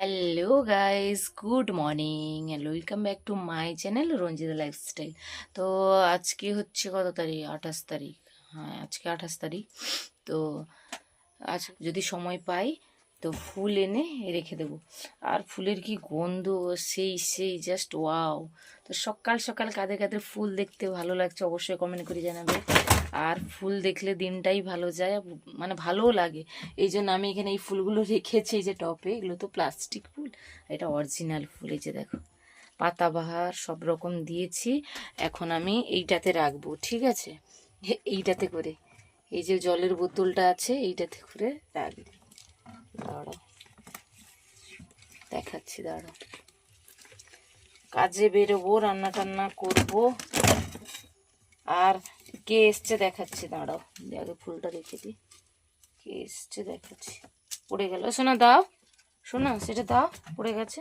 Hello guys good morning and welcome back to my channel Ranjita lifestyle তো আজকে হচ্ছে কত তারিখ? আঠাশ তারিখ। হ্যাঁ আজকে আঠাশ তারিখ। তো আজ যদি সময় পাই, তো ফুল এনে রেখে দেবো। আর ফুলের কি গন্ধ? সেই সেই জাস্ট ওয়াও তো সকাল সকাল কাদের কাদের ফুল দেখতে ভালো লাগছে। অবশ্যই কমেন্ট করে জানাবে। আর ফুল দেখলে দিনটাই ভালো যায় মানে ভালোও লাগে। এই জন্য আমি এখানে এই ফুলগুলো রেখেছি, এই যে টপে, এগুলো তো প্লাস্টিক ফুল এটা অরিজিনাল ফুল, এই যে দেখো। পাতাবাহার সব রকম দিয়েছি, এখন আমি এইটাতে রাখব, ঠিক আছে? এইটাতে করে, এই যে জলের বোতলটা আছে, এইটাতে করে রাখব। দাঁড়াও, দেখাচ্ছি, দাঁড়াও। কাজে বেরোবো, রান্না টান্না করব, আর কে এসছে দেখাচ্ছি দাঁড়াও আগে ফুলটা রেখে দিই। কে এসছে দেখাচ্ছি। পড়ে গেল। শোনা দাও। শোনা সেটা দাও পড়ে গেছে।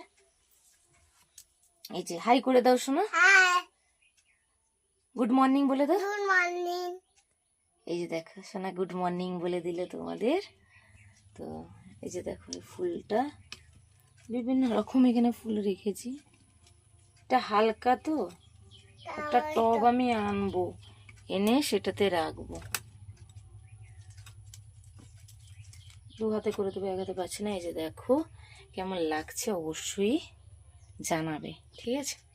এই যে হাই করে দাও শোনা হাই গুড মর্নিং বলে দাও। গুড মর্নিং এই যে দেখো শোনা গুড মর্নিং বলে দিলে তোমাদের। তো এই যে দেখো ফুলটা। বিভিন্ন রকম এখানে ফুল রেখেছি। এটা হালকা তো। একটা টব আমি আনব। এনে সেটাতে রাখব। দু হাতে করে দেবো, এক হাতে পাচ্ছি না। এই যে দেখো, কেমন লাগছে অবশ্যই জানাবে, ঠিক আছে?